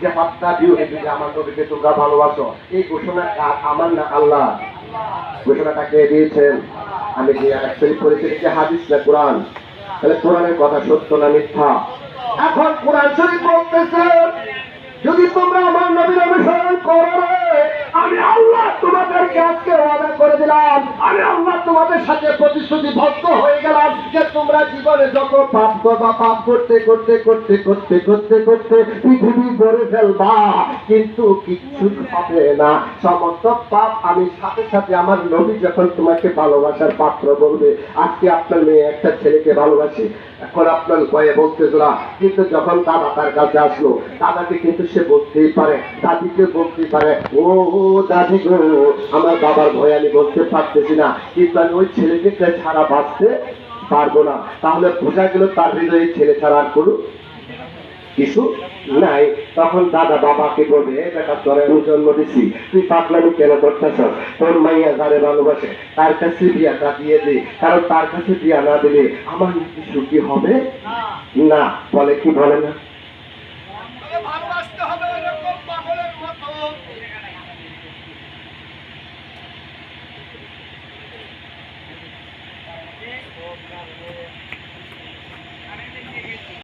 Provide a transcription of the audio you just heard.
যে হাতটা দিও যদি আমার নবীকে তোমরা ভালোবাসো। এই ঘোষণা কার আমার না আল্লাহ। ঘোষণাটা কে দিয়েছেন? আমি যে অ্যাকচুয়ালি পড়েছি যে হাদিস না কোরআন? তাহলে কোরআনের কথা সত্য না মিথ্যা? এখন কোরআন শরীফ বলতেছে, যদি তোমরা আমার নবীর অনুসরণ করো আজকে ওয়াদা করে দিলাম। আমি তোমাদের সাথে হয়ে গেলাম যে তোমরা জীবনে যত পাপ করবা, পাপ করতে করতে করতে করতে করতে করতে পৃথিবী গড়ে ফেলবা। কিন্তু হবে না। সমস্ত পাপ আমি সাথে সাথে আমার নবী যখন তোমাকে ভালোবাসার পাত্র বলবে, আজকে আপনার মেয়ে একটা ছেলেকে ভালোবাসি। এখন আপনার ভয়ে বলতে না কিন্তু যখন দাদা তার কাছে আসলো, দাদাকে কিন্তু সে বলতেই পারে, দাদিকে বলতেই পারে ও, দাদি গো, আমার বাবার ভয় আমি বলতে পারতেছি না, কিন্তু আমি ওই ছেলেকে ছাড়া বাঁচতে পারব না। তাহলে বোঝা গেল তার হৃদয়ে ছেলে ছাড়া আর কোনো কিছু নাই। তখন দাদা বাবাকে বলবে "এ বেটা তোর আমি জন্ম দিছি। তুই পাগলামি কেন করতেছ তোর মাইয়া যারে ভালোবাসে তার কাছে বিয়াটা দিয়ে দে। কারণ তার কাছে বিয়া না দিলে আমার কিছু কি হবে? না। বলে কি বলে না? পাগলের মতো।